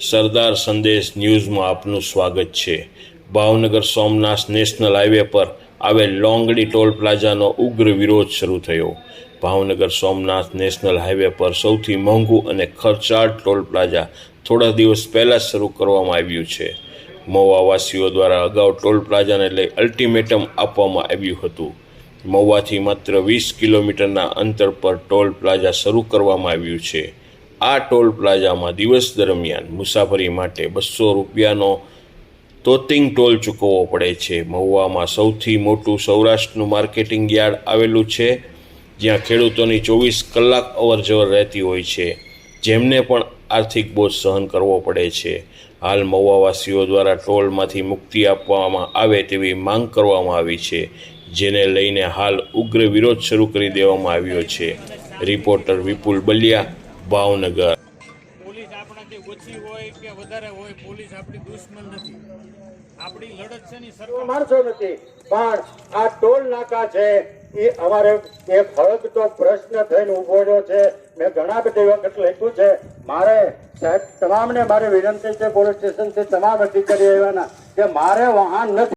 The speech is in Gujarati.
સરદાર સંદેશ ન્યૂઝમાં આપનું સ્વાગત છે. ભાવનગર સોમનાથ નેશનલ હાઈવે પર આવેલ લોંગડી ટોલ પ્લાઝાનો ઉગ્ર વિરોધ શરૂ થયો. ભાવનગર સોમનાથ નેશનલ હાઈવે પર સૌથી મોંઘું અને ખર્ચાળ ટોલ પ્લાઝા થોડા દિવસ પહેલાં શરૂ કરવામાં આવ્યું છે. મહુવાવાસીઓ દ્વારા અગાઉ ટોલ પ્લાઝાને લઈ અલ્ટિમેટમ આપવામાં આવ્યું હતું. મહુવાથી માત્ર વીસ કિલોમીટરના અંતર પર ટોલ પ્લાઝા શરૂ કરવામાં આવ્યું છે. આ ટોલ પ્લાઝામાં દિવસ દરમિયાન મુસાફરી માટે બસો રૂપિયાનો તોતિંગ ટોલ ચૂકવવો પડે છે. મહુવામાં સૌથી મોટું સૌરાષ્ટ્રનું માર્કેટિંગ યાર્ડ આવેલું છે, જ્યાં ખેડૂતોની ચોવીસ કલાક અવરજવર રહેતી હોય છે. જેમને પણ આર્થિક બોજ સહન કરવો પડે છે. હાલ મહુવાવાસીઓ દ્વારા ટોલમાંથી મુક્તિ આપવામાં આવે તેવી માંગ કરવામાં આવી છે, જેને લઈને હાલ ઉગ્ર વિરોધ શરૂ કરી દેવામાં આવ્યો છે. રિપોર્ટર વિપુલ બલિયા ભાવનગર પોલીસ આપણાથી ઓછી હોય કે વધારે હોય પોલીસ આપણી દુશ્મન નથી. આપણી લડત છે ની સર્વ માણસો નથી પણ આ ટોલ નાકા છે એ અમારે એક હળગતો પ્રશ્ન થઈને ઊભો રહ્યો છે. મેં ઘણા બધી વખત લખ્યું છે મારે સાહેબ તમામને મારે વિનંતી છે પોલીસ સ્ટેશનથી તમામ અધિકારી એવાના કે મારે વાહન નથી.